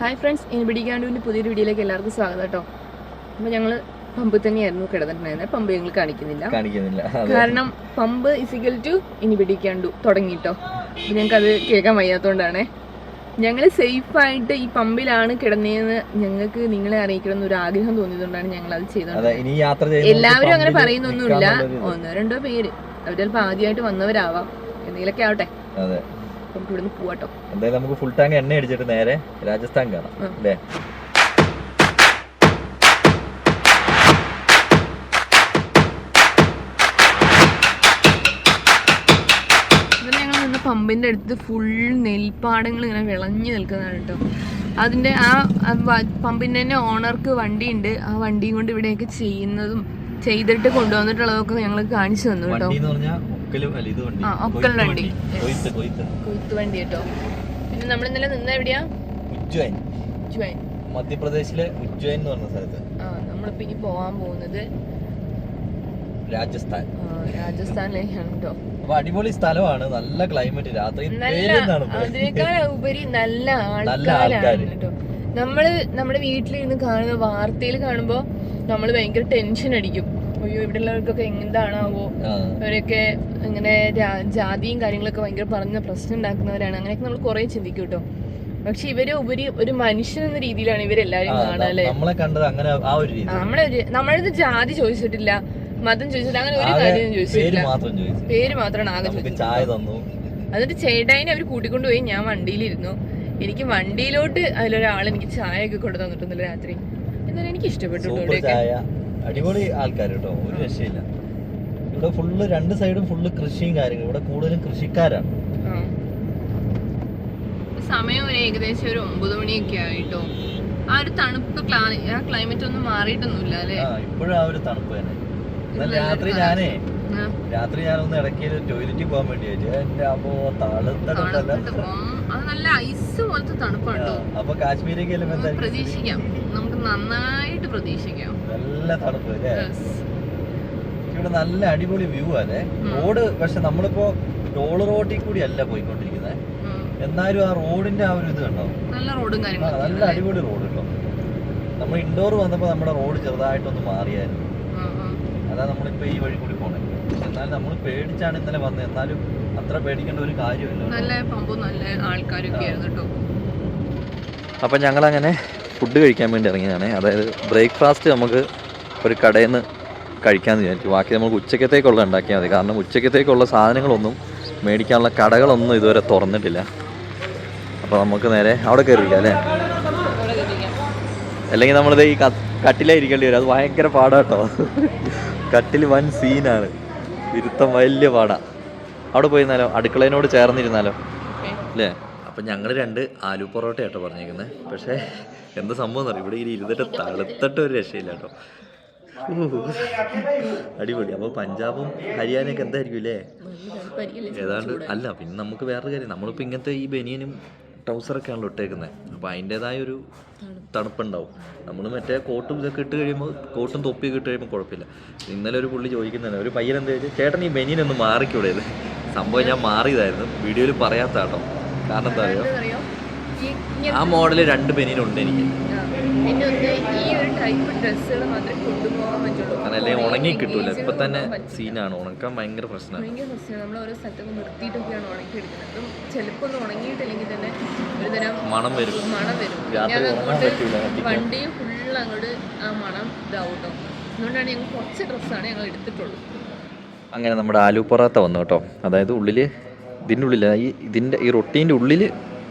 Hi friends ഇനി പിടിക്കാണ്ടുവിന്റെ പുതിയൊരു വീഡിയോയിലേക്ക് എല്ലാവർക്കും സ്വാഗതം കേട്ടോ. അപ്പോൾ ഞങ്ങൾ പമ്പ് തന്നെയായിരുന്നു കിടന്നിട്ടുണ്ടായിരുന്നത്. പമ്പ് ഞങ്ങൾ കാണിക്കുന്നില്ല. കാണിക്കുന്നില്ല. കാരണം പമ്പ് ഇസിക്കൽ ടു ഇനി പിടിക്കാണ്ടു തുടങ്ങിട്ടോ ഞങ്ങൾക്ക് അത് കേൾക്കാൻ വയ്യാത്തതുകൊണ്ടാണ് ഞങ്ങൾ സേഫായിട്ട് ഈ പമ്പിലാണ് കിടന്നതെന്ന് ഞങ്ങൾക്ക് നിങ്ങളെ അറിയിക്കണം ഒരു ആഗ്രഹം തോന്നിയതുകൊണ്ടാണ് ഞങ്ങൾ അത് ചെയ്തത് എല്ലാവരും അങ്ങനെ പറയുന്നൊന്നുമില്ല. ഒന്നോ രണ്ടോ പേര്. അവർ ചിലപ്പോൾ ആദ്യമായിട്ട് വന്നവരാവാം. എന്തെങ്കിലുമൊക്കെ ആവട്ടെ. നമുക്ക് ഇവിടുന്ന് പോവാട്ടോ എന്തായാലും നമുക്ക് ഫുൾ ടാങ്ക് എണ്ണ അടിച്ചിട്ട് നേരെ രാജസ്ഥാൻ കാണാം. അല്ലേ? പമ്പിന്റെ അടുത്ത് ഫുൾ നെൽപ്പാടങ്ങൾ ഇങ്ങനെ വിളഞ്ഞു നിൽക്കുന്നതാണ് കേട്ടോ അതിന്റെ ആ പമ്പിന്റെ തന്നെ ഓണർക്ക് വണ്ടിയുണ്ട്. ആ വണ്ടിയും കൊണ്ട് ഇവിടെയൊക്കെ ചെയ്യുന്നതും ചെയ്തിട്ട് കൊണ്ടുവന്നിട്ടുള്ളതൊക്കെ ഞങ്ങൾ കാണിച്ചു തന്നു കേട്ടോ ഒക്കൽ വണ്ടി. കൊയ്ത്ത് വണ്ടി കേട്ടോ. പിന്നെ നമ്മൾ ഇന്നലെ നിന്ന എവിടെയാ? ഉജ്ജൈൻ ഉജ്ജയിൻ. മധ്യപ്രദേശിലെ ഉജ്ജൈൻ എന്ന് പറഞ്ഞ സ്ഥലത്ത്. ആ നമ്മളിപ്പോ ഇനി പോവാൻ പോകുന്നത് രാജസ്ഥാൻ. രാജസ്ഥാനിലേക്കാണ് കേട്ടോ. അപ്പൊ അടിപൊളി സ്ഥലമാണ്. നല്ല ക്ലൈമറ്റ് രാത്രി അതിനേക്കാൾ ഉപരി നല്ല ആൾക്കാരാണ് ആൾക്കാര്. കേട്ടോ. നമ്മൾ നമ്മുടെ വീട്ടിലിരുന്ന് കാണുന്ന വാർത്തയിൽ കാണുമ്പോ നമ്മൾ ഭയങ്കര ടെൻഷൻ അടിക്കും. അയ്യോ ഇവിടെ ഉള്ളവർക്കൊക്കെ എന്താണാവോ അവരൊക്കെ ഇങ്ങനെ ജാതിയും കാര്യങ്ങളൊക്കെ ഭയങ്കര പറഞ്ഞ പ്രശ്നം ഉണ്ടാക്കുന്നവരാണ്. അങ്ങനെയൊക്കെ നമ്മൾ കുറെ ചിന്തിക്കും കേട്ടോ പക്ഷെ ഇവരെ ഉപരി ഒരു മനുഷ്യൻ എന്ന രീതിയിലാണ് ഇവരെല്ലാരും കാണുക അല്ലേ? നമ്മളെ കണ്ടത് അങ്ങനെ ആ ഒരു രീതി നമ്മളെ ഒരു- നമ്മളത് ജാതി ചോദിച്ചിട്ടില്ല മതം ചോദിച്ചിട്ടില്ല അങ്ങനെ ഒരു കാര്യം പേര് ചോദിച്ചിട്ടില്ല. പേര് മാത്രമാണ് ആകെ ചോദിച്ചത് എന്നിട്ട് ചേട്ടായിനെ അവർ കൂട്ടിക്കൊണ്ടുപോയി ഞാൻ വണ്ടിയിലിരുന്നു. എനിക്ക് വണ്ടിയിലോട്ട് അതിലൊരാൾ എനിക്ക് ചായ ഒക്കെ കൊണ്ടു തന്നിട്ടുണ്ടല്ലോ രാത്രി. എന്നാലും എനിക്ക് ഇഷ്ടപ്പെട്ടു അടിപൊളി ആൾക്കാർ കേട്ടോ. ഒരു രക്ഷയില്ല. ഇവിടെ ഫുള്ള് രണ്ട് സൈഡും ഫുള്ള് കൃഷിയും കാര്യങ്ങളും. ഇവിടെ കൂടുതലും കൃഷിക്കാരാണ്. സമയം ഒരു ഏകദേശം ഒരു ഒമ്പത് മണിയൊക്കെ ആയിട്ടോ. ആ ഒരു തണുപ്പ് ആ ക്ലൈമറ്റ് ഒന്നും മാറിയിട്ടൊന്നുമില്ല അല്ലേ? ഇപ്പോഴും ആ ഒരു തണുപ്പ് തന്നെ. രാത്രി ഞാനേ രാത്രി ഞാനൊന്ന് ഇടയ്ക്ക് ടോയ്ലറ്റിൽ പോകാൻ വേണ്ടിയായിട്ട്. എന്റെ അപ്പോ പോം. അത് നല്ല ഐസ് പോലത്തെ തണുപ്പാട്ടോ. അപ്പൊ പ്രതീക്ഷിക്കാം. നമുക്ക് നന്നായിട്ട് പ്രതീക്ഷിക്കാം. നല്ല തണുപ്പ് ഇവിടെ നല്ല അടിപൊളി വ്യൂ ആണ്. റോഡ് പക്ഷെ നമ്മളിപ്പോ ടോൾ റോഡിൽ കൂടി അല്ല പോയിക്കൊണ്ടിരിക്കുന്നത്. എന്നാലും ആ റോഡിന്റെ ആ ഒരു ഇത് കണ്ടോ? നല്ല റോഡും നല്ല അടിപൊളി റോഡ് കേട്ടോ നമ്മൾ ഇൻഡോർ വന്നപ്പോ നമ്മുടെ റോഡ് ചെറുതായിട്ടൊന്ന് മാറിയായിരുന്നു. അതാ നമ്മളിപ്പോ ഈ വഴി കൂടി പോണേ. എന്നാലും നമ്മൾ പേടിച്ചാണ് ഇന്നലെ വന്നത് എന്നാലും അത്ര പേടിക്കേണ്ട ഒരു കാര്യമില്ല നല്ല പമ്പും നല്ല ആൾക്കാരൊക്കെ ആയിരുന്നു കേട്ടോ. അപ്പം ഞങ്ങൾ അങ്ങനെ ഫുഡ് കഴിക്കാൻ വേണ്ടി ഇറങ്ങിയതാണ്. അതായത് ബ്രേക്ക്ഫാസ്റ്റ് നമുക്ക് ഒരു കടയിൽ നിന്ന് കഴിക്കാമെന്ന് വിചാരിച്ചു. ബാക്കി നമുക്ക് ഉച്ചക്കത്തേക്കുള്ള ഉണ്ടാക്കിയാൽ മതി. കാരണം ഉച്ചക്കത്തേക്കുള്ള സാധനങ്ങളൊന്നും മേടിക്കാനുള്ള കടകളൊന്നും ഇതുവരെ തുറന്നിട്ടില്ല. അപ്പോൾ നമുക്ക് നേരെ അവിടെ കയറിയിരിക്കാം അല്ലേ. അല്ലെങ്കിൽ നമ്മളിത് ഈ കട്ടിലായിരിക്കേണ്ടി കട്ടിലേ ഇരിക്കേണ്ടി വരും. അത് ഭയങ്കര പാടാട്ടോ. കട്ടിൽ വൻ സീനാണ്. ഇരുത്തം വലിയ പാടാ. അവിടെ പോയിരുന്നാലോ? അടുക്കളേനോട് ചേർന്നിരുന്നാലോ. അല്ലേ? അപ്പം ഞങ്ങൾ രണ്ട് ആലു പൊറോട്ട ആട്ടോ പറഞ്ഞേക്കുന്നത് പക്ഷേ എന്താ സംഭവം എന്നറിയാം ഇവിടെ ഇനി ഇരുന്നിട്ട് തളുത്തിട്ട് ഒരു രക്ഷയില്ല കേട്ടോ. അടിപൊളി. അപ്പോൾ പഞ്ചാബും ഹരിയാനയൊക്കെ എന്തായിരിക്കും അല്ലേ ഏതാണ്ട് അല്ല പിന്നെ നമുക്ക് വേറൊരു കാര്യം. നമ്മളിപ്പോൾ ഇങ്ങനത്തെ ഈ ബനിയനും ട്രൗസറൊക്കെ ആണല്ലോ ഇട്ടേക്കുന്നത് അപ്പോൾ അതിന്റെതായ ഒരു തണുപ്പുണ്ടാവും. നമ്മൾ മറ്റേ കോട്ടും ഇതൊക്കെ ഇട്ട് കഴിയുമ്പോൾ കോട്ടും തൊപ്പിയൊക്കെ ഇട്ട് കഴിയുമ്പോൾ കുഴപ്പമില്ല. ഇന്നലെ ഒരു പുള്ളി ചോദിക്കുന്നതാണ് ഒരു പയ്യൻ എന്താ ചോദിച്ചാൽ ചേട്ടൻ ഈ ബനിയനൊന്ന് മാറിക്കൂടെ സംഭവം ഞാൻ മാറിയതായിരുന്നു. വീഡിയോയിൽ പറയാത്ത കേട്ടോ. കാരണം എന്താ അറിയോ? ആ മോഡൽ രണ്ട് ബനിയനുണ്ട് എനിക്ക്. ഈ ഒരു ടൈപ്പ് ഡ്രസ്സുകൾ മാത്രമേ കൊണ്ടുപോകാൻ പറ്റുള്ളൂ. കാരണം അല്ലെങ്കിൽ ഉണങ്ങി കിട്ടൂല. ഇപ്പൊ തന്നെ സീനാണ്. ഉണക്കാൻ ഭയങ്കര പ്രശ്നമാണ് ഭയങ്കര പ്രശ്നമാണ് നമ്മൾ ഓരോ സ്ഥലത്തൊക്കെ നിർത്തിയിട്ടൊക്കെയാണ് ഉണക്കി എടുക്കുന്നത് അപ്പം ചിലപ്പോൾ ഒന്ന് ഉണങ്ങിയിട്ടില്ലെങ്കിൽ തന്നെ ഒരു തരം മണം വരും. മണം വരും. അങ്ങോട്ട് വണ്ടി ഫുൾ അങ്ങോട്ട് ആ മണം ഇതാവട്ടോ. അതുകൊണ്ടാണ് ഞങ്ങൾ കുറച്ച് ഡ്രസ്സാണ് ഞങ്ങൾ എടുത്തിട്ടുള്ളൂ. അങ്ങനെ നമ്മുടെ ആലു പൊറാത്ത വന്നു കേട്ടോ. അതായത് ഉള്ളിൽ ഇതിന്റെ ഉള്ളിൽ ഈ ഇതിന്റെ ഈ റൊട്ടീന്റെ ഉള്ളിൽ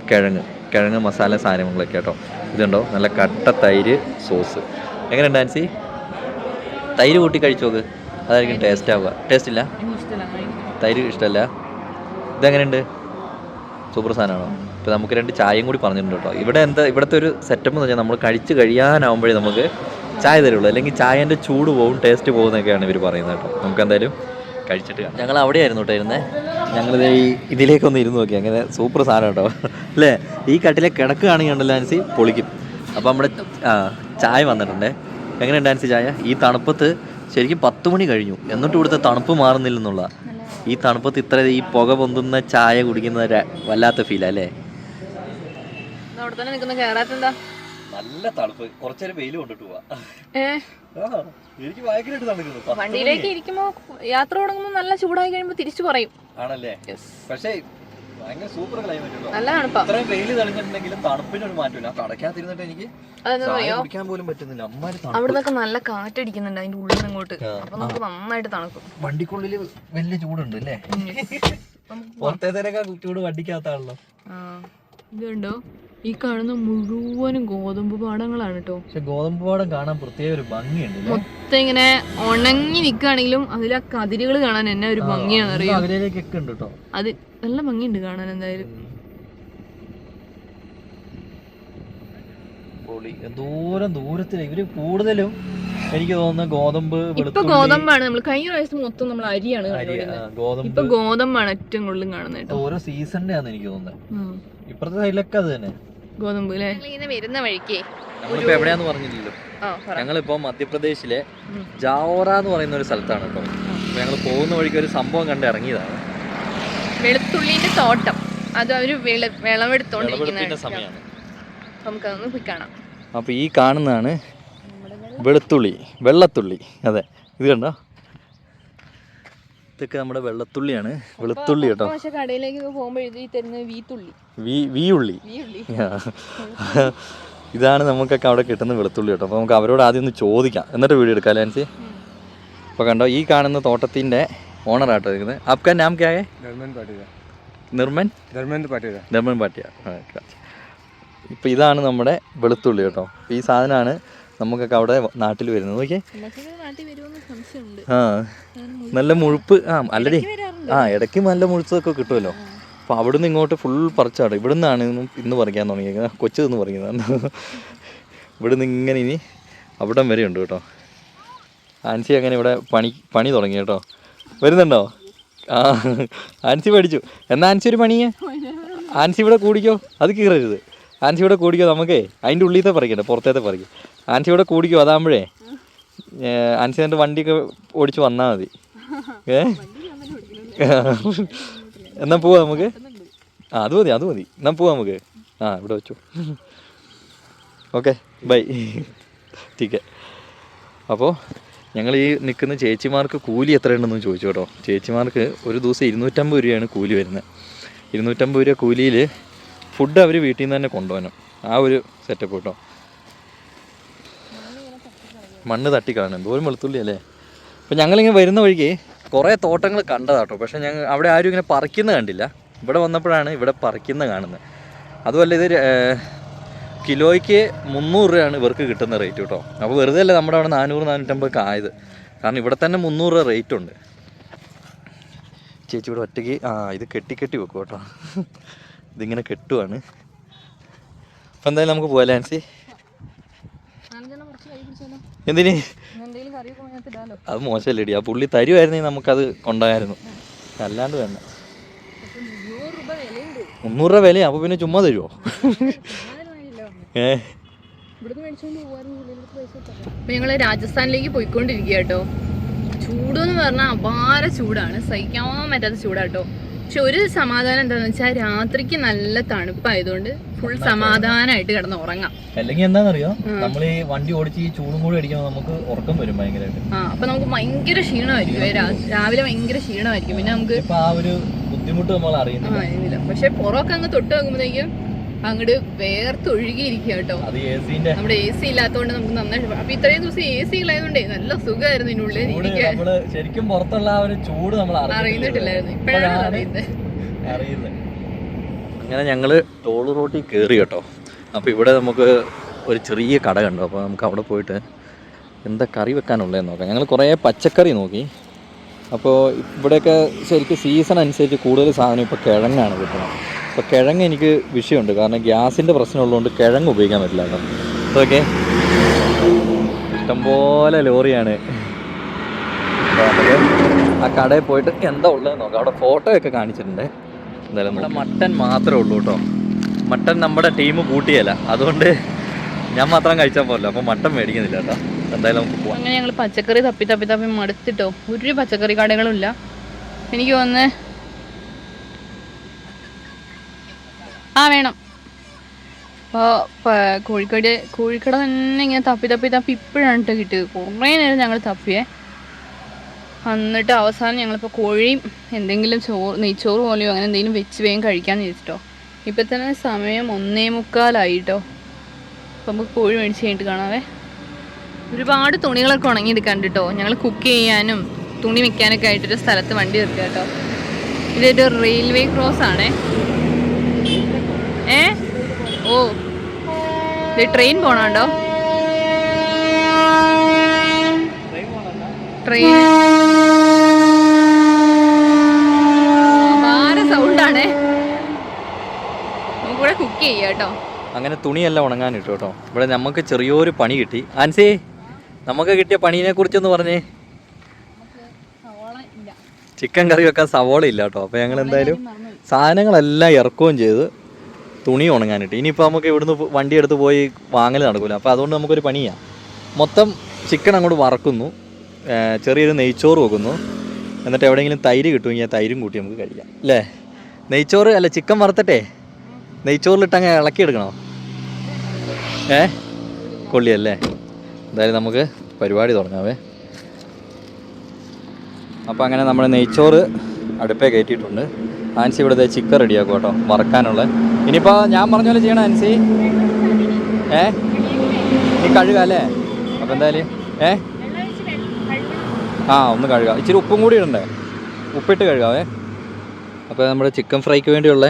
കിഴങ്ങ് കിഴങ്ങ് മസാല സാധനങ്ങളൊക്കെ കേട്ടോ. ഇതുണ്ടോ? നല്ല കട്ട തൈര് സോസ്. എങ്ങനെയുണ്ട് ഡാൻസി തൈര് കൂട്ടി കഴിച്ചു നോക്ക്. അതായിരിക്കും ടേസ്റ്റ് ആവുക. ടേസ്റ്റ് ഇല്ല? തൈര് ഇഷ്ടമല്ല ഇതെങ്ങനെയുണ്ട്? സൂപ്പർ സാധനമാണോ? ഇപ്പോൾ നമുക്ക് രണ്ട് ചായയും കൂടി പറഞ്ഞിട്ടുണ്ട് കേട്ടോ. ഇവിടെ എന്താ ഇവിടുത്തെ ഒരു സെറ്റപ്പ് എന്ന് വെച്ചാൽ നമ്മൾ കഴിച്ച് കഴിയാനാവുമ്പോഴേ നമുക്ക് ചായ തരുള്ളൂ. അല്ലെങ്കിൽ ചായന്റെ ചൂട് പോകും ടേസ്റ്റ് പോകും പോകുന്നൊക്കെയാണ് ഇവർ പറയുന്നത് കേട്ടോ. നമുക്ക് എന്തായാലും കഴിച്ചിട്ട് ഞങ്ങൾ അവിടെയായിരുന്നു കേട്ടോ ഇരുന്നേ. ഞങ്ങളിത് ഈ ഇതിലേക്കൊന്ന് ഇരുന്ന് നോക്കി. അങ്ങനെ സൂപ്പർ സാധനം കേട്ടോ. അല്ലേ? ഈ കട്ടിലെ കിടക്കുകയാണെങ്കിൽ ഉണ്ടല്ലോ ആൻസി പൊളിക്കും. അപ്പോൾ നമ്മുടെ ചായ വന്നിട്ടുണ്ടേ. എങ്ങനെയുണ്ട് ആൻസി ചായ? ഈ തണുപ്പത്ത് ശരിക്കും പത്ത് മണി കഴിഞ്ഞു. എന്നിട്ട് ഇവിടുത്തെ തണുപ്പ് മാറുന്നില്ലെന്നുള്ള. ഈ തണുപ്പത്ത് ഇത്ര ഈ പുക പൊന്തുന്ന ചായ കുടിക്കുന്ന വല്ലാത്ത ഫീൽ അല്ലേ? നല്ല തണുപ്പ്. കുറച്ചേരം വെയിൽ കൊണ്ടിട്ട് പോവാ. ആ, എനിക്ക് ഭയങ്കരമായിട്ട് തണുക്കുന്നു. പത്ത് വണ്ടിയിലേക്ക് ഇരിക്കുമ്പോ യാത്ര തുടങ്ങുമ്പോൾ നല്ല ചൂടായി കഴിയുമ്പോ തിരിച്ചു പറയും. ആണല്ലേ? പക്ഷേ നല്ല വെയിൽ തെളിഞ്ഞിട്ടുണ്ടെങ്കിലും തണുപ്പിന് ഒരു മാറ്റമില്ല. കടക്കാതിരുന്നിട്ട് എനിക്ക് കുടിക്കാൻ പോലും പറ്റുന്നില്ല. അവിടെ നിന്നൊക്കെ നല്ല കാറ്റടിക്കുന്നുണ്ട് അതിന്റെ ഉള്ളിൽ ഇങ്ങോട്ട് അപ്പൊ നമുക്ക് നന്നായിട്ട് തണുക്കും. വണ്ടിക്കുള്ളിൽ വലിയ ചൂടുണ്ട് അല്ലേ നമുക്ക് പുറത്തേനേക്കാൾ ചൂട് വണ്ടിക്കകത്താണല്ലോ. ഇതുണ്ടോ? ഈ കാണുന്ന മുഴുവനും ഗോതമ്പ് പാടങ്ങളാണ് കേട്ടോ. പക്ഷെ ഗോതമ്പ് പാടം കാണാൻ പ്രത്യേക ഒരു ഭംഗിയുണ്ട്? മൊത്തം ഇങ്ങനെ ഉണങ്ങി നിൽക്കുകയാണെങ്കിലും അതിൽ ആ കതിരുകൾ കാണാൻ എന്നെ ഒരു ഭംഗിയാണ് അറിയാം അത് നല്ല ഭംഗിയുണ്ട് കാണാൻ എന്തായാലും. ദൂരം ദൂരത്തിൽ ഇവർ കൂടുതലും എനിക്ക് തോന്നുന്നു ഗോതമ്പ് ഇപ്പൊ ഗോതമ്പാണ് നമ്മൾ കഴിഞ്ഞ പ്രാവശ്യം മൊത്തം നമ്മൾ അരിയാണ് ഇപ്പൊ ഗോതമ്പാണ് ഏറ്റവും കൂടുതലും കാണുന്നത് ഓരോ സീസണിന്റെ ആണെന്ന് എനിക്ക് തോന്നുന്നത്. ഇപ്പഴത്തെ ഇപ്പുറത്തെ സൈഡിലൊക്കെ അത് തന്നെ. ഗോതമ്പ് അല്ലേ? വരുന്ന വഴിക്ക് നമ്മളിപ്പോ എവിടെയാന്ന് പറഞ്ഞില്ലല്ലോ. ഞങ്ങളിപ്പോ മധ്യപ്രദേശിലെ. ജാവോറ എന്ന് പറയുന്ന ഒരു സ്ഥലത്താണ് കേട്ടോ. ഞങ്ങൾ പോകുന്ന വഴിക്ക് ഒരു സംഭവം കണ്ട് ഇറങ്ങിയതാണ്. വെളുത്തുള്ളിന്റെ തോട്ടം. അത് അവർ വിള വിളവെടുത്തോണ്ടിരിക്കുന്ന സമയമാണ് നമുക്കതൊന്ന് പോയി കാണാം. അപ്പോൾ ഈ കാണുന്നതാണ് വെളുത്തുള്ളി വെള്ളത്തുള്ളി. അതെ. ഇത് കണ്ടോ? ഇതൊക്കെ നമ്മുടെ വെള്ളത്തുള്ളിയാണ്. വെളുത്തുള്ളി കേട്ടോ. പക്ഷെ കടയിലേക്ക് പോകുമ്പോൾ ഇതാണ് നമുക്കൊക്കെ അവിടെ കിട്ടുന്ന വെളുത്തുള്ളി കേട്ടോ. അപ്പോൾ നമുക്ക് അവരോട് ആദ്യം ഒന്ന് ചോദിക്കാം. എന്നിട്ട് വീഡിയോ എടുക്കാം ലാൻസി അപ്പൊ കണ്ടോ ഈ കാണുന്ന തോട്ടത്തിന്റെ ഓണർ ആട്ടോ ഇരിക്കുന്നത്. അപ്കാൻ നാം ക്യാ നിർമ്മൻ? ധർമ്മൻ പാട്ടിയ. ഇപ്പൊ ഇതാണ് നമ്മുടെ വെളുത്തുള്ളി കേട്ടോ. ഈ സാധനമാണ് നമുക്കൊക്കെ അവിടെ നാട്ടിൽ വരുന്നത്. നോക്കിയേ. സംശയമുണ്ട്. ആ നല്ല മുഴുപ്പ്. ആ അല്ലടി. ആ ഇടയ്ക്ക് നല്ല മുഴുത്തൊക്കെ കിട്ടുമല്ലോ. അപ്പോൾ അവിടുന്ന് ഇങ്ങോട്ട് ഫുൾ പറിച്ചാണ്. ഇവിടെ നിന്നാണ് ഇന്ന് പറിക്കാൻ തുടങ്ങിയത്. കൊച്ചു നിന്ന് പറിക്കുന്നതാണ്. ഇവിടുന്ന് ഇങ്ങനെ ഇനി അവിടം വരെ ഉണ്ട് കേട്ടോ. ആൻസി അങ്ങനെ ഇവിടെ പണി പണി തുടങ്ങി കേട്ടോ. വരുന്നുണ്ടോ? ആ ആൻസി പഠിച്ചു. എന്നാ ആൻസി ഒരു പണിയേ? ആൻസി ഇവിടെ കൂടിക്കോ. അത് കീറരുത്. ആൻസി ഇവിടെ കൂടിക്കോ നമുക്കേ. അതിന്റെ ഉള്ളിലത്തെ പറിക്കണ്ട പുറത്തേത്തെ പറിക്കും. ആൻസി ഇവിടെ കൂടിക്കോ അതാകുമ്പോഴേ ആൻസി എന്റെ വണ്ടിയൊക്കെ ഓടിച്ച് വന്നാൽ മതി. ഏ? എന്നാ പോവാ നമുക്ക്? ആ അത് മതി അത് മതി. എന്നാ പോവാ നമുക്ക്? ആ ഇവിടെ വെച്ചു. Okay bye. ടീക്കെ. അപ്പോൾ ഞങ്ങൾ ഈ നിൽക്കുന്ന ചേച്ചിമാർക്ക് കൂലി എത്രയുണ്ടെന്ന് ചോദിച്ചു കേട്ടോ. ചേച്ചിമാർക്ക് ഒരു ദിവസം ഇരുന്നൂറ്റമ്പത് രൂപയാണ് കൂലി വരുന്നത്. ഇരുന്നൂറ്റമ്പത് രൂപ കൂലിയിൽ ഫുഡ് അവർ വീട്ടിൽ നിന്ന് തന്നെ കൊണ്ടുപോകണം. ആ ഒരു സെറ്റപ്പ് കേട്ടോ. മണ്ണ് തട്ടിക്കളയണം. എന്തോരം വെളുത്തുള്ളി അല്ലേ? അപ്പം ഞങ്ങളിങ്ങനെ വരുന്ന വഴിക്ക് കുറേ തോട്ടങ്ങൾ കണ്ടതാട്ടോ. പക്ഷേ ഞങ്ങൾ അവിടെ ആരും ഇങ്ങനെ പറിക്കുന്ന കണ്ടില്ല. ഇവിടെ വന്നപ്പോഴാണ് ഇവിടെ പറിക്കുന്ന കാണുന്നത്. അതുമല്ല ഇത് കിലോയ്ക്ക് മുന്നൂറ് രൂപയാണ് ഇവർക്ക് കിട്ടുന്ന റേറ്റ് കേട്ടോ. അപ്പോൾ വെറുതെ അല്ല നമ്മുടെ അവിടെ നാനൂറ് നാനൂറ്റമ്പതൊക്കെ ആയത്. കാരണം ഇവിടെ തന്നെ മുന്നൂറ് രൂപ റേറ്റ് ഉണ്ട്. ചേച്ചി ഇവിടെ ഒറ്റയ്ക്ക് ആ ഇത് കെട്ടി കെട്ടി വെക്കും കേട്ടോ. ഇതിങ്ങനെ കെട്ടുവാണ്. അപ്പോൾ എന്തായാലും നമുക്ക് പോകാം ലാൻസി നാലഞ്ചെണ്ണം കുറച്ച് കൈ പിടിച്ചാലോ എന്തിന്? അത് മോശമല്ലേടി. ആ പുള്ളി തരുമായിരുന്നെങ്കിൽ നമുക്കത് കൊണ്ടായിരുന്നു. അല്ലാണ്ട് വേണ്ട മുന്നൂറ് രൂപ വിലയാ. അപ്പോൾ പിന്നെ ചുമ്മാ തരുമോ ഏ? അപ്പൊ രാജസ്ഥാനിലേക്ക് പോയിക്കൊണ്ടിരിക്കുക കേട്ടോ ചൂടെന്ന് പറഞ്ഞാൽ അപാര ചൂടാണ്. സഹിക്കാൻ പറ്റാത്ത ചൂടാട്ടോ പക്ഷെ ഒരു സമാധാനം എന്താന്ന് വെച്ചാൽ രാത്രിക്ക് നല്ല തണുപ്പായതുകൊണ്ട് ഫുൾ സമാധാനമായിട്ട് കിടന്ന് ഉറങ്ങാം. അല്ലെങ്കിൽ എന്താണെന്നറിയോ നമ്മൾ ഈ വണ്ടി ഓടിച്ച് ഈ ചൂടും കൂടി അടിക്കുമ്പോൾ നമുക്ക് ഉറക്കം വരും ഭയങ്കരമായിട്ട് ആ അപ്പൊ നമുക്ക് ഭയങ്കര ക്ഷീണമായിരിക്കും. രാവിലെ ഭയങ്കര ക്ഷീണമായിരിക്കും. പിന്നെ നമുക്ക് ആ ഒരു ബുദ്ധിമുട്ട് നമ്മൾ അറിയുന്നില്ല പക്ഷെ പുറമൊക്കെ അങ്ങ് തൊട്ട് നോക്കുമ്പോഴത്തേക്കും അങ്ങോട്ട് വേർത്തൊഴുകിയിരിക്കുക കേട്ടോ. നമ്മുടെ എ സി ഇല്ലാത്തതുകൊണ്ട് നമുക്ക് നന്നായിട്ട് അപ്പൊ ഇത്രയും ദിവസം എ സി ഇല്ലായതുകൊണ്ടേ നല്ല സുഖമായിരുന്നു ഇതിനുള്ളിൽ ഇരിക്കാൻ. ശരിക്കും പുറത്തുള്ള ആ ഒരു ചൂട് നമ്മൾ അറിയുന്നിട്ടില്ലായിരുന്നു. ഇപ്പോഴാണ് അറിയുന്നത്. അറിയുന്നത്. അങ്ങനെ ഞങ്ങൾ ടോൾ റോട്ടിൽ കയറി കേട്ടോ. അപ്പോൾ ഇവിടെ നമുക്ക് ഒരു ചെറിയ കട കണ്ടു. അപ്പോൾ നമുക്ക് അവിടെ പോയിട്ട് എന്താ കറി വെക്കാനുള്ളതെന്ന് നോക്കാം. ഞങ്ങൾ കുറേ പച്ചക്കറി നോക്കി. അപ്പോൾ ഇവിടെയൊക്കെ ശരിക്കും സീസൺ അനുസരിച്ച് കൂടുതൽ സാധനം ഇപ്പോൾ കിഴങ്ങാണ് കിട്ടുന്നത് അപ്പോൾ കിഴങ്ങ് എനിക്ക് വിഷയമുണ്ട്. കാരണം ഗ്യാസിന്റെ പ്രശ്നമുള്ളതുകൊണ്ട് കിഴങ്ങ് ഉപയോഗിക്കാൻ പറ്റില്ല കേട്ടോ. ഓക്കെ ഇഷ്ടംപോലെ ലോറിയാണ്. ആ കടയിൽ പോയിട്ട് എന്താ ഉള്ളതെന്ന് നോക്കാം. അവിടെ ഫോട്ടോയൊക്കെ കാണിച്ചിട്ടുണ്ട്. എന്തായാലും നമ്മുടെ മട്ടൻ മാത്രമേ ഉള്ളൂ കേട്ടോ. മട്ടൻ നമ്മുടെ ടീം കൂട്ടിയല്ല. അതുകൊണ്ട് ഞാൻ മാത്രം കഴിച്ചാൽ പോലല്ലോ അപ്പോൾ മട്ടൻ മേടിക്കുന്നില്ല കേട്ടോ. എന്തായാലും നമുക്ക് പോവാം. അങ്ങനെ ഞങ്ങൾ പച്ചക്കറി തപ്പി തപ്പി തപ്പി മടുത്തിട്ടോ. ഒരു പച്ചക്കറി കടകളും ഇല്ല. എനിക്ക് തോന്നുന്നത് ആ വേണം. അപ്പോൾ കോഴിക്കോട് കോഴിക്കട തന്നെ ഇങ്ങനെ തപ്പി തപ്പി തപ്പി ഇപ്പോഴാണ് കേട്ടോ കിട്ടിയത്. കുറേ നേരം ഞങ്ങൾ തപ്പിയേ. എന്നിട്ട് അവസാനം ഞങ്ങളിപ്പോൾ കോഴിയും എന്തെങ്കിലും ചോറ് നെയ്ച്ചോറ് പോലെയോ അങ്ങനെ എന്തെങ്കിലും വെച്ച് വേഗം കഴിക്കാമെന്ന് വിചാരിച്ചിട്ടോ. ഇപ്പം തന്നെ സമയം ഒന്നേ മുക്കാലായിട്ടോ അപ്പം നമുക്ക് കോഴി മേടിച്ച് കഴിഞ്ഞിട്ട് കാണാവേ. ഒരുപാട് തുണികളൊക്കെ ഉണങ്ങിയെടുക്കാൻ കേട്ടോ ഞങ്ങൾ കുക്ക് ചെയ്യാനും തുണി വെക്കാനൊക്കെ ആയിട്ടൊരു സ്ഥലത്ത് വണ്ടി നിർത്തുക കേട്ടോ ഇതൊരു റെയിൽവേ ക്രോസ് ആണേ ഏ? ഓ. ഇത് ട്രെയിൻ പോണോ ട്രെയിൻ സൗണ്ടാണേ നമുക്കിവിടെ കുക്ക് ചെയ്യാം കേട്ടോ. അങ്ങനെ തുണിയെല്ലാം ഉണങ്ങാൻ ഇട്ടു കേട്ടോ. ഇവിടെ നമുക്ക് ചെറിയൊരു പണി കിട്ടി. ആൻസി നമുക്ക് കിട്ടിയ പണീനെ കുറിച്ചൊന്ന് പറഞ്ഞേ. ചിക്കൻ കറി വെക്കാൻ സവോള ഇല്ല കേട്ടോ. അപ്പോൾ ഞങ്ങൾ എന്തായാലും സാധനങ്ങളെല്ലാം ഇറക്കുകയും ചെയ്ത്. തുണി ഉണങ്ങാനിട്ട്. ഇനിയിപ്പോൾ നമുക്ക് ഇവിടുന്ന് വണ്ടി എടുത്ത് പോയി വാങ്ങൽ നടക്കില്ല അപ്പോൾ അതുകൊണ്ട് നമുക്കൊരു പണിയാണ് മൊത്തം ചിക്കൻ അങ്ങോട്ട് വറക്കുന്നു. ചെറിയൊരു നെയ്ച്ചോറ് വെക്കുന്നു. എന്നിട്ട് എവിടെയെങ്കിലും തൈര് കിട്ടുമെങ്കിൽ ആ തൈരും കൂട്ടി നമുക്ക് കഴിക്കാം. അല്ലേ നെയ്ച്ചോറ് അല്ല ചിക്കൻ വറുത്തട്ടെ. നെയ്ച്ചോറിലിട്ട് അങ്ങ് ഇളക്കിയെടുക്കണോ? ഏ? കൊള്ളിയല്ലേ? എന്തായാലും നമുക്ക് പരിപാടി തുടങ്ങാവേ. അപ്പോൾ അങ്ങനെ നമ്മൾ നെയ്ച്ചോറ് അടുപ്പേ കയറ്റിയിട്ടുണ്ട്. ആൻസി ഇവിടുത്തെ ചിക്കൻ റെഡിയാക്കും കേട്ടോ വറക്കാനുള്ള. ഇനിയിപ്പോൾ ഞാൻ പറഞ്ഞ പോലെ ചെയ്യണം ആൻസി. ഏ? നീ കഴുകാം അല്ലേ? അപ്പോൾ എന്തായാലും ഏ? ആ ഒന്ന് കഴുകാം. ഇച്ചിരി ഉപ്പും കൂടി ഇടണ്ടേ? ഉപ്പിട്ട് കഴുകാവേ അപ്പോൾ നമ്മുടെ ചിക്കൻ ഫ്രൈക്ക് വേണ്ടിയുള്ള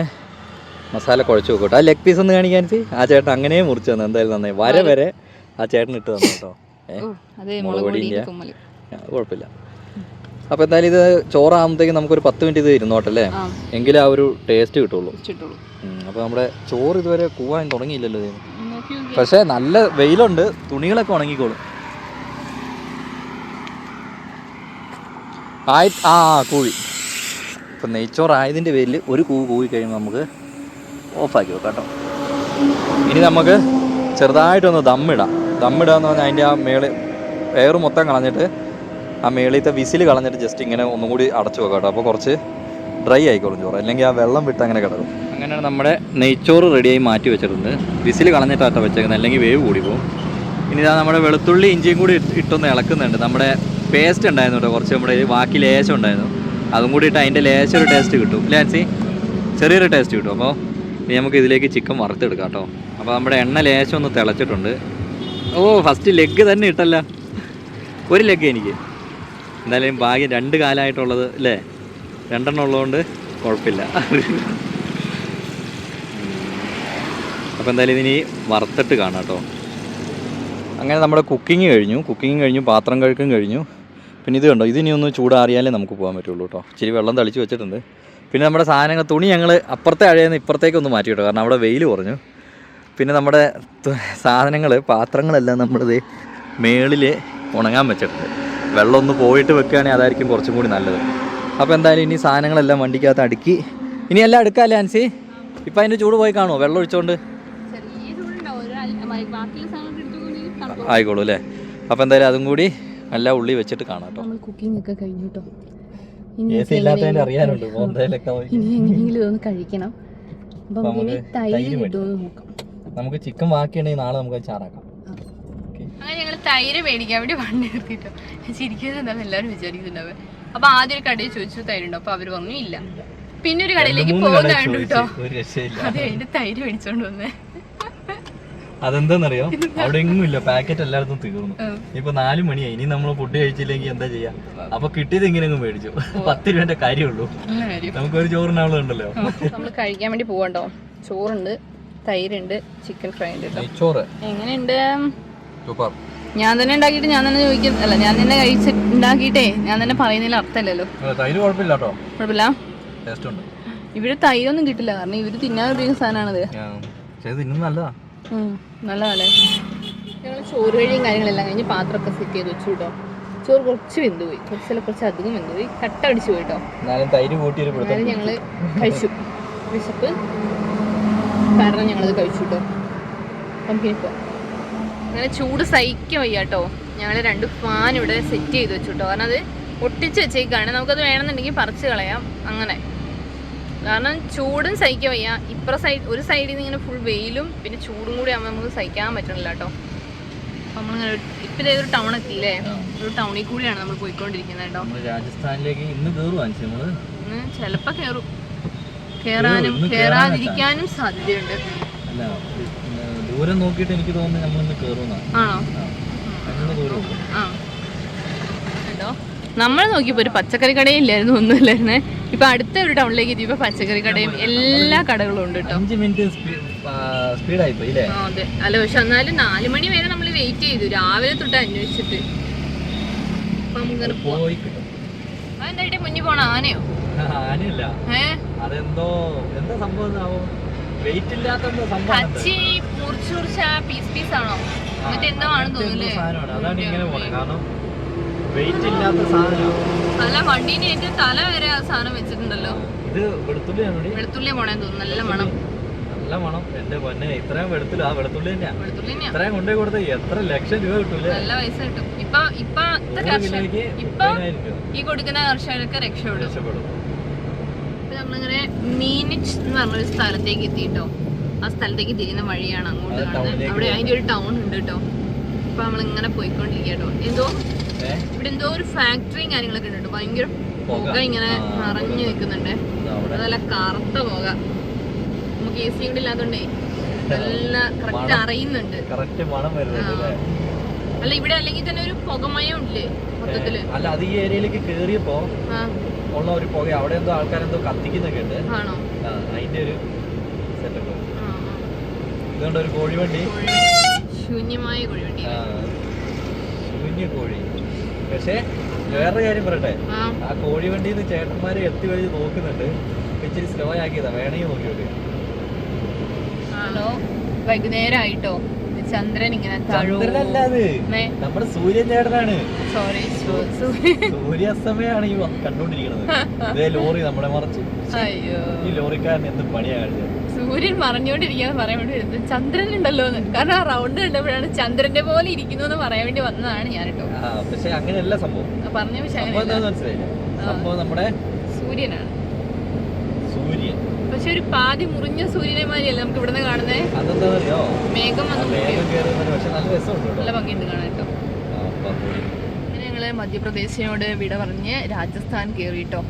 മസാല കുഴച്ച് വെക്കട്ടെ. ആ ലെഗ് പീസ് ഒന്ന് കാണിക്കാൻ ആ ചേട്ടൻ അങ്ങനെ മുറിച്ച് തന്നെ. എന്തായാലും നന്നായി. വരെ വരെ ആ ചേട്ടൻ ഇട്ട് തന്നു കേട്ടോ ഏ? മുളക് പൊടിയില്ല. കുഴപ്പമില്ല. അപ്പോൾ എന്തായാലും ഇത് ചോറാകുമ്പോഴത്തേക്കും നമുക്കൊരു പത്ത് മിനിറ്റ് ഇത് ഇരുന്നോട്ടെ അല്ലേ? എങ്കിലേ ആ ഒരു ടേസ്റ്റ് കിട്ടുള്ളൂ. അപ്പൊ അപ്പോൾ നമ്മുടെ ചോറ് ഇതുവരെ കൂവാൻ തുടങ്ങിയില്ലല്ലോ പക്ഷേ നല്ല വെയിലുണ്ട് തുണികളൊക്കെ ഉണങ്ങിക്കോളും. ആയി ആ കൂവി. ഇപ്പം നെയ്ച്ചോറായതിന്റെ പേരിൽ ഒരു കൂവ് കൂവി കഴിയുമ്പോൾ നമുക്ക് ഓഫാക്കി വെക്കാം കേട്ടോ. ഇനി നമുക്ക് ചെറുതായിട്ടൊന്ന് ദമ്മിടാം. ദമ്മിടാന്ന് പറഞ്ഞാൽ അതിന്റെ ആ മേൾ എയർ മൊത്തം കളഞ്ഞിട്ട് ആ മേളിലത്തെ വിസിൽ കളഞ്ഞിട്ട് ജസ്റ്റ് ഇങ്ങനെ ഒന്നും കൂടി അടച്ചു വെക്കാം കേട്ടോ അപ്പോൾ കുറച്ച് ഡ്രൈ ആയിക്കോളും ചോറ്. അല്ലെങ്കിൽ ആ വെള്ളം വിട്ട് അങ്ങനെ കിടക്കും. അങ്ങനെയാണ് നമ്മുടെ നെയ്ച്ചോറ് റെഡിയായി മാറ്റി വെച്ചിട്ടുണ്ട്. വിസിൽ കളഞ്ഞിട്ടാട്ടോ വെച്ചേക്കുന്നത് അല്ലെങ്കിൽ വേവ് കൂടി പോകും. ഇനി ഇതാ നമ്മുടെ വെളുത്തുള്ളി ഇഞ്ചിയും കൂടി ഇട്ട് ഇട്ടൊന്ന് ഇളക്കുന്നുണ്ട്. നമ്മുടെ പേസ്റ്റ് ഉണ്ടായിരുന്നു കേട്ടോ. കുറച്ച് നമ്മുടെ ബാക്കി ലേശം ഉണ്ടായിരുന്നു. അതും കൂടി ഇട്ട് അതിന്റെ ലേശം ഒരു ടേസ്റ്റ് കിട്ടും. ലാൻസി ചെറിയൊരു ടേസ്റ്റ് കിട്ടും. അപ്പോൾ ഇനി നമുക്ക് ഇതിലേക്ക് ചിക്കൻ വറുത്തെടുക്കാം കേട്ടോ. അപ്പോൾ നമ്മുടെ എണ്ണ ലേശം ഒന്ന് തിളച്ചിട്ടുണ്ട്. ഓ ഫസ്റ്റ് ലെഗ് തന്നെ ഇട്ടല്ല. ഒരു ലെഗ് എനിക്ക്. എന്തായാലും ഭാഗ്യം രണ്ട് കാലമായിട്ടുള്ളത് അല്ലേ രണ്ടെണ്ണം ഉള്ളതുകൊണ്ട് കുഴപ്പമില്ല. അപ്പോൾ എന്തായാലും ഇതിനി വറുത്തിട്ട് കാണാം കേട്ടോ അങ്ങനെ നമ്മുടെ കുക്കിംഗ് കഴിഞ്ഞു. കുക്കിംഗ് കഴിഞ്ഞു പാത്രം കഴുക്കും കഴിഞ്ഞു. പിന്നെ ഇത് കണ്ടോ? ഇതിനി ഒന്ന് ചൂടാറിയാലേ നമുക്ക് പോകാൻ പറ്റുള്ളൂ കേട്ടോ ഇച്ചിരി വെള്ളം തളിച്ച് വെച്ചിട്ടുണ്ട്. പിന്നെ നമ്മുടെ സാധനങ്ങൾ തുണി ഞങ്ങൾ അപ്പുറത്തെ അഴയെന്ന് ഇപ്പുറത്തേക്ക് ഒന്ന് മാറ്റി കേട്ടോ കാരണം അവിടെ വെയിൽ കുറഞ്ഞു. പിന്നെ നമ്മുടെ സാധനങ്ങൾ പാത്രങ്ങളെല്ലാം നമ്മളിത് മേളിൽ ഉണങ്ങാൻ വെച്ചിട്ടുണ്ട്. വെള്ളം ഒന്ന് പോയിട്ട് വെക്കുകയാണെങ്കിൽ അതായിരിക്കും കുറച്ചും കൂടി നല്ലത്. അപ്പോൾ എന്തായാലും ഇനി സാധനങ്ങളെല്ലാം വണ്ടിക്കകത്ത് അടുക്കി. ഇനി എല്ലാം എടുക്കാമല്ലേ ആൻസി ഇപ്പം അതിന്റെ ചൂട് പോയി കാണുമോ? വെള്ളം ഒഴിച്ചോണ്ട്? ആയിക്കോളൂ അല്ലേ? അപ്പോൾ എന്തായാലും അതും കൂടി നല്ല ഉള്ളി വെച്ചിട്ട് കാണാം കേട്ടോ. നമ്മൾ കുക്കിംഗ് ഒക്കെ കഴിഞ്ഞു കേട്ടോ. അറിയാനുണ്ട്. ഇനി എങ്ങനെയെങ്കിലും കഴിക്കണം. അപ്പം നമുക്ക് തൈര് തൈര് കിട്ടുമെന്ന് നോക്കാം. നമുക്ക് ചിക്കൻ ബാക്കിയുണ്ടെങ്കിൽ നാളെ നമുക്ക് ചാറാക്കാം. അങ്ങനെ ഞങ്ങൾ തൈര് മേടിക്കാൻ വേണ്ടി വണ്ടി നിർത്തിയിട്ടു. ചിരിക്കുന്നത് എന്താണെന്ന് എല്ലാവരും വിചാരിക്കുന്നുണ്ടാവും. അപ്പൊ ആദ്യം ഒരു കടയിൽ ചോദിച്ചു തൈരുണ്ടോ അപ്പൊ അവർ പറഞ്ഞു ഇല്ല. പിന്നെ ഒരു കടയിലേക്ക് പോകുന്നുണ്ട് കേട്ടോ. അത് കഴിഞ്ഞ് തൈര് മേടിച്ചോണ്ട് വന്നേ. അതെന്താന്നറിയോ? അവിടെ എങ്ങും ഇല്ല. പാക്കറ്റ് എല്ലായിടത്തും തീർന്നു. ഇപ്പൊ നാലു മണിയായി. ഇനി നമ്മൾ ഫുഡ് കഴിച്ചില്ലെങ്കിൽ എന്താ ചെയ്യാ? അപ്പൊ കിട്ടിയത് അങ്ങ് മേടിച്ചു. പത്ത് രൂപന്റെ കാര്യമുള്ളൂ. നമുക്ക് ഒരു ചോറിനാളും ഉണ്ടല്ലോ നമ്മൾ കഴിക്കാൻ വേണ്ടി പോകണ്ടോ ചോറുണ്ട് തൈരുണ്ട് ചിക്കൻ ഫ്രൈ ഉണ്ട് ചോറ് എങ്ങനെയുണ്ട്? സൂപ്പർ. ഞാൻ തന്നെ ഉണ്ടാക്കിയിട്ട് ഞാൻ തന്നെ ചോദിക്കും. അല്ല ഞാൻ തന്നെ കഴിച്ച് ഉണ്ടാക്കിയിട്ടേ ഞാൻ തന്നെ പറയുന്നതിൽ അർത്ഥമല്ലല്ലോ. തൈര് കുഴപ്പമില്ല കേട്ടോ. കുഴപ്പമില്ല? ടേസ്റ്റ് ഉണ്ട്. ഇവിടെ തൈരൊന്നും കിട്ടില്ല. കാരണം ഇവർ തിന്നാൻ ഉപയോഗിക്കുന്ന സാധനമാണത്. നല്ലതാ. നല്ലതല്ലേ ഞങ്ങൾ ചോറ് കഴിയും കാര്യങ്ങളെല്ലാം കഴിഞ്ഞ് പാത്രമൊക്കെ സെറ്റ് ചെയ്ത് വെച്ചു കേട്ടോ. ചോറ് കുറച്ച് വെന്ത് പോയി കുറച്ചല്ല കുറച്ച് അധികം വെന്ത് പോയി കട്ട അടിച്ചു പോയി കേട്ടോ. എന്നാലും ഞങ്ങൾ കഴിച്ചു. വിശപ്പ് കാരണം ഞങ്ങളത് കഴിച്ചു കേട്ടോ. നമുക്കിനിപ്പോൾ അങ്ങനെ ചൂട് സഹിക്കാൻ വയ്യാട്ടോ ഞങ്ങൾ രണ്ട് ഫാൻ ഇവിടെ സെറ്റ് ചെയ്ത് വെച്ചു കേട്ടോ കാരണം അത് ഒട്ടിച്ച് വെച്ചേക്കാണ്. നമുക്കത് വേണമെന്നുണ്ടെങ്കിൽ പറിച്ച് കളയാം. അങ്ങനെ. കാരണം ചൂടും സഹിക്കാൻ വയ്യ. ഇപ്പുറ സൈഡ് ഒരു സൈഡിൽ നിന്ന് ഇങ്ങനെ ഫുൾ വെയിലും പിന്നെ ചൂടും കൂടി ആകുമ്പോൾ നമുക്ക് സഹിക്കാൻ പറ്റണില്ല കേട്ടോ. അപ്പം നമ്മളിങ്ങനെ ഇപ്പോഴത്തെ ഇപ്പം ഇതേ ഒരു ടൗൺ എത്തിയില്ലേ? ആ. ഒരു ടൗണിൽ കൂടിയാണ് നമ്മൾ പോയിക്കൊണ്ടിരിക്കുന്നത് കേട്ടോ. രാജസ്ഥാനിലേക്ക് ഇന്ന് കയറുവാ ഇന്ന് ചിലപ്പോൾ കയറും കയറാനും കയറാതിരിക്കാനും സാധ്യതയുണ്ട്. ദൂരം നോക്കിയിട്ട് എനിക്ക് തോന്നുന്നു നമ്മളിന്ന് കയറുന്ന ആണോ? അങ്ങനെ. ആ. നമ്മൾ നോക്കിയപ്പോൾ ഒരു പച്ചക്കറി കടയും ഇല്ലായിരുന്നു ഒന്നുമില്ലായിരുന്നേ. ഇപ്പൊ അടുത്ത ഒരു ടൗണിലേക്ക് എത്തിയപ്പോൾ പച്ചക്കറി കടയും എല്ലാ കടകളും ഉണ്ട് കേട്ടോ അഞ്ച് മിനിറ്റ് സ്പീഡായി പോയി അല്ലേ ആ അതെ. അല്ല പക്ഷെ എന്നാലും നാല് മണി വരെ നമ്മൾ വെയിറ്റ് ചെയ്തു. രാവിലെ തൊട്ട് അന്വേഷിച്ചിട്ട്. അപ്പൊ നമുക്കിങ്ങനെ പോവാം. പോയി കിട്ടും. അതെന്തായിട്ട് മുന്നിൽ പോണ ആനയോ? ആനയല്ല. ഏ? അതെന്തോ എന്താ സംഭവം വെയിറ്റ് ഇല്ലാത്ത. കച്ചി മുറിച്ച് മുറിച്ച് പീസ് പീസ് ആണോ എന്നിട്ട് എന്തോ തോന്നുന്നല്ലേ സാധനമാണ്. അതാണ് ഇങ്ങനെ പോണത് കാരണം വെയിറ്റ് ഇല്ലാത്ത സാധനമാണ്. നല്ല വണ്ടീന്റെ ഏറ്റവും തല വരെ ആ സാധനം വെച്ചിട്ടുണ്ടല്ലോ. ഇത് വെളുത്തുള്ളിയാണ് വെളുത്തുള്ളി പോണേന്ന് തോന്നുന്നു. നല്ല മണം. നല്ല മണം. എന്റെ പൊന്നെ ഇത്രയും വെളുത്തുള്ളി ആ വെളുത്തുള്ളി തന്നെയാ. വെളുത്തുള്ളി ഇത്രയും കൊണ്ടുപോയി കൊടുത്ത. എത്ര ലക്ഷം രൂപ കിട്ടൂലേ നല്ല പൈസ കിട്ടും. ഇപ്പൊ നൂറ് ഇപ്പൊ ഈ കൊടുക്കുന്ന കർഷകർക്ക് രക്ഷപ്പെടും. രക്ഷപ്പെടും. ഇപ്പൊ നമ്മളിങ്ങനെ മീനിച്ച് എന്ന് പറഞ്ഞൊരു സ്ഥലത്തേക്ക് എത്തിട്ടോ ആ സ്ഥലത്തേക്ക് തിരിയുന്ന വഴിയാണ് അങ്ങോട്ട് കാണുന്നത്. അവിടെ അതിന്റെ ഒരു ടൗൺ ഉണ്ട് കേട്ടോ. അപ്പൊ നമ്മളിങ്ങനെ പോയിക്കൊണ്ടിരിക്കട്ടോ കേട്ടോ എന്തോ ഇവിടെ എന്തോ ഒരു ഫാക്ടറിയും കാര്യങ്ങളൊക്കെ ഉണ്ട് ഭയങ്കര പുക. ഇങ്ങനെ നിറഞ്ഞു നിൽക്കുന്നുണ്ട്. നല്ല കറുത്ത പുക. നമുക്ക് എ സി കൂടി ഇല്ലാത്തോണ്ടേ നല്ല കറക്റ്റ് അറിയുന്നുണ്ട്. അല്ല? ഇവിടെ അല്ലെങ്കിൽ തന്നെ ഒരു പുകമയം ഉണ്ട് മൊത്തത്തിൽ? അല്ല അത് ഈ ഏരിയയിലേക്ക് കേറിയപ്പോ ഉള്ള ഒരു പുക അവിടെ എന്തോ ആൾക്കാരെന്തോ കത്തിക്കുന്നൊക്കെ ഉണ്ട്. അതിന്റെ ഒരു സെറ്റപ്പ്. ഇതുകൊണ്ട് ഒരു കോഴിവണ്ടി. കോഴി. ശൂന്യമായ കുഴിവണ്ടി ആ, ശൂന്യ കോഴി. പക്ഷേ വേറൊരു കാര്യം പറയട്ടെ. ആ. കോഴി കോഴിവണ്ടിയിൽ നിന്ന് ചേട്ടന്മാര് എത്തി വഴി നോക്കുന്നുണ്ട്. ഇച്ചിരി സ്ലോ ആക്കിയതാ. വേണമെങ്കിൽ നോക്കിയോട്ടെ ഹലോ? വൈകുന്നേരം വൈകുന്നേരമായിട്ടോ ചന്ദ്രൻ ഇങ്ങനെ ചന്ദ്രനല്ല അത് നമ്മുടെ സൂര്യൻ ചേട്ടനാണ്. സോറി സൂര്യാസ്തമയാണ് ഈ കണ്ടോണ്ടിരിക്കുന്നത് ഇതേ ലോറി നമ്മളെ മറച്ചു. അയ്യോ. ഈ ലോറിക്കാരൻ എന്ത് പണിയാണ് സൂര്യൻ മറഞ്ഞോണ്ടിരിക്കാന്ന് പറയാൻ വേണ്ടി വരുന്നത്. ചന്ദ്രൻ ഉണ്ടല്ലോ എന്ന്. കാരണം ആ റൗണ്ട് കണ്ടപ്പോഴാണ് ചന്ദ്രന്റെ പോലെ ഇരിക്കുന്നു എന്ന് പറയാൻ വേണ്ടി വന്നതാണ് ഞാൻ കേട്ടോ പക്ഷെ അങ്ങനെയല്ല സംഭവം. പറഞ്ഞ പക്ഷെ സംഭവം നമ്മുടെ സൂര്യനാണ്. പക്ഷെ ഒരു പാതി മുറിഞ്ഞ സൂര്യനെ മാതിരിയല്ല നമുക്ക് ഇവിടുന്ന് കാണുന്നത് അതെന്താണെന്നറിയോ മേഘം മുറിയും. നല്ല ഭംഗിയുണ്ട് കാണാൻ കേട്ടോ. അങ്ങനെ ഞങ്ങൾ മധ്യപ്രദേശിനോട് വിട പറഞ്ഞ് രാജസ്ഥാൻ അപ്പൊ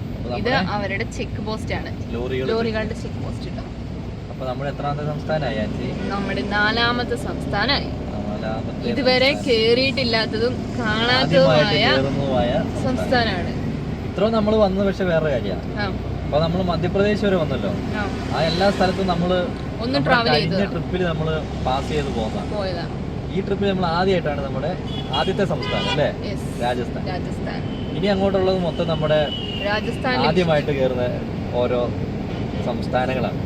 ഇത് അവരുടെ ചെക്ക് പോസ്റ്റ് ആണ്. ലോറികളുടെ ചെക്ക് പോസ്റ്റ്. കേട്ടോ നമ്മുടെ നാലാമത്തെ സംസ്ഥാനമായി ഇതുവരെ കേറിയിട്ടില്ലാത്തതും കാണാത്തതുമായ സംസ്ഥാനമാണ് ഇത്രയും നമ്മൾ വന്നത് പക്ഷെ വേറെ കാര്യമാണ്. അപ്പൊ നമ്മൾ മധ്യപ്രദേശ് വരെ വന്നല്ലോ. ആ. എല്ലാ സ്ഥലത്തും നമ്മൾ ട്രിപ്പിൽ നമ്മൾ പാസ് ചെയ്ത് പോകുന്ന ഈ ട്രിപ്പിൽ നമ്മൾ ആദ്യമായിട്ടാണ് നമ്മുടെ ആദ്യത്തെ സംസ്ഥാനം അല്ലേ? രാജസ്ഥാൻ. ഇനി അങ്ങോട്ടുള്ളത് മൊത്തം നമ്മുടെ ആദ്യമായിട്ട് കയറുന്ന ഓരോ സംസ്ഥാനങ്ങളാണ്.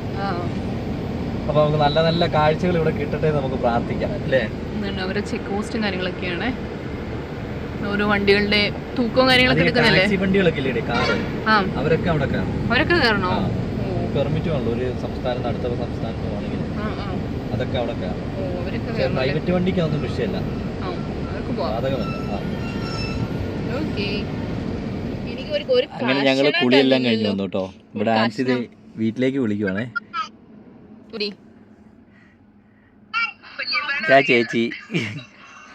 അപ്പൊ നമുക്ക് നല്ല നല്ല കാഴ്ചകൾ ഇവിടെ കിട്ടട്ടെ നമുക്ക് പ്രാർത്ഥിക്കാം അല്ലേ? അവരുടെ ചെക്ക് പോസ്റ്റും കാര്യങ്ങളൊക്കെയാണ്. ഓരോ വണ്ടികളുടെ തൂക്കവും കാര്യങ്ങളൊക്കെ എടുക്കുന്നല്ലേ? വണ്ടികളൊക്കെ അവരൊക്കെ അവിടെ അവരൊക്കെ കയറണോ? ഓ. പെർമിറ്റ് വേണല്ലോ. ഒരു സംസ്ഥാനത്ത് അടുത്ത സംസ്ഥാനത്ത് പോകണമെങ്കിൽ. ആ ആ. അതൊക്കെ അവിടെ കയറും അവരൊക്കെ പക്ഷേ പ്രൈവറ്റ് വണ്ടിക്ക് അതൊന്നും വിഷയമല്ല. ആ അവർക്ക് പോവാം. ബാധകമല്ല. ആ. എനിക്ക് ഒരു ഒരു അങ്ങനെ ഞങ്ങൾ കുളിയെല്ലാം കഴിഞ്ഞു. വന്നു കേട്ടോ. ഇവിടെ ആൻസി വീട്ടിലേക്ക് വിളിക്കുവാണേ. ചേച്ചി.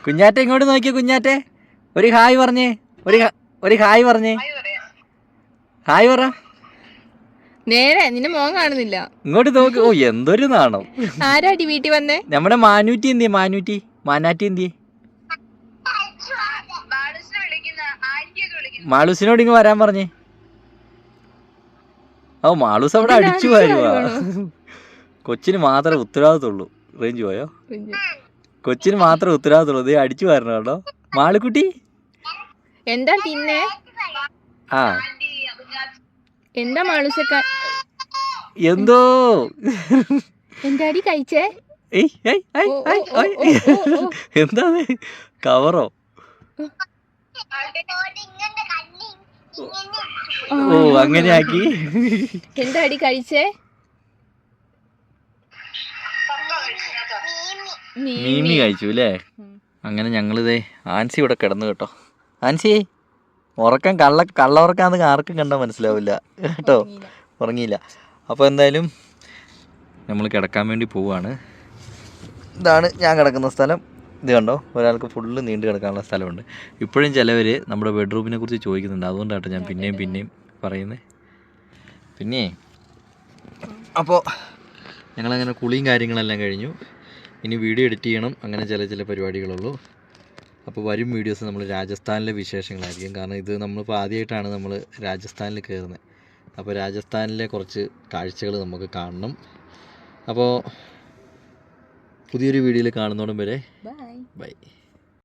കുഞ്ഞാറ്റ ഇങ്ങോട്ട് നോക്കിയ കുഞ്ഞാറ്റെ. ഒരു ഹായ് പറഞ്ഞേ. ഒരു ഹ- ഒരു ഹായ് പറഞ്ഞേ. ഹായ് പറ. നേരെ നിന്നെ മോൻ കാണുന്നില്ല. ഇങ്ങോട്ട് നോക്ക്. ഓ എന്തൊരു നാണം. ആരാടി വീട്ടിൽ വന്നേ? നമ്മുടെ മാനൂറ്റി എന്തിയെ? മാനൂറ്റി മാനാറ്റി എന്തിയെ? മാളൂസിനോട് ഇങ്ങ് വരാൻ പറഞ്ഞേ. ഓ മാളൂസ് അവിടെ അടിച്ചു അടിച്ചു വരുവാ. കൊച്ചിന് മാത്രമേ ഉത്തരവാദിത്തമുള്ളൂ റേഞ്ച് പോയോ? കൊച്ചിന് മാത്രമേ ഉത്തരവാദിത്തമുള്ളൂ ഇത് അടിച്ചു വരണം? കേട്ടോ മാളുക്കുട്ടി? എന്താ തിന്നേ? ആ. എന്താ മാളുസക്ക? എന്തോ? എന്താടി കഴിച്ചേ. എന്താ കവറോ? ഓ അങ്ങനെ ആക്കി. എന്താടി കഴിച്ചേ? മീമി കഴിച്ചു അല്ലേ. അങ്ങനെ ഞങ്ങളിതേ ആൻസി ഇവിടെ കിടന്നു കേട്ടോ. ആൻസി ഉറക്കം കള്ള കള്ള ഉറക്കാന്ന് ആർക്കും കണ്ടാൽ മനസ്സിലാവില്ല. കേട്ടോ? ഉറങ്ങിയില്ല. അപ്പോൾ എന്തായാലും നമ്മൾ കിടക്കാൻ വേണ്ടി പോവുകയാണ് ഇതാണ് ഞാൻ കിടക്കുന്ന സ്ഥലം. ഇത് കണ്ടോ? ഒരാൾക്ക് ഫുള്ള് നീണ്ടു കിടക്കാനുള്ള സ്ഥലമുണ്ട്. ഇപ്പോഴും ചിലവർ നമ്മുടെ ബെഡ്റൂമിനെ കുറിച്ച് ചോദിക്കുന്നുണ്ട്. അതുകൊണ്ടാണ് ഞാൻ പിന്നെയും പിന്നെയും പറയുന്നത് പിന്നെ അപ്പോൾ ഞങ്ങളങ്ങനെ കുളിയും കാര്യങ്ങളെല്ലാം കഴിഞ്ഞു. ഇനി വീഡിയോ എഡിറ്റ് ചെയ്യണം. അങ്ങനെ ചില ചില പരിപാടികളുള്ളൂ. അപ്പോൾ വരും വീഡിയോസ് നമ്മൾ രാജസ്ഥാനിലെ വിശേഷങ്ങളായിരിക്കും. കാരണം ഇത് നമ്മളിപ്പോൾ ആദ്യമായിട്ടാണ് നമ്മൾ രാജസ്ഥാനിൽ കയറുന്നത് അപ്പോൾ രാജസ്ഥാനിലെ കുറച്ച് കാഴ്ചകൾ നമുക്ക് കാണണം. അപ്പോൾ പുതിയൊരു വീഡിയോയിൽ കാണുന്നോടും വരെ ബൈ ബൈ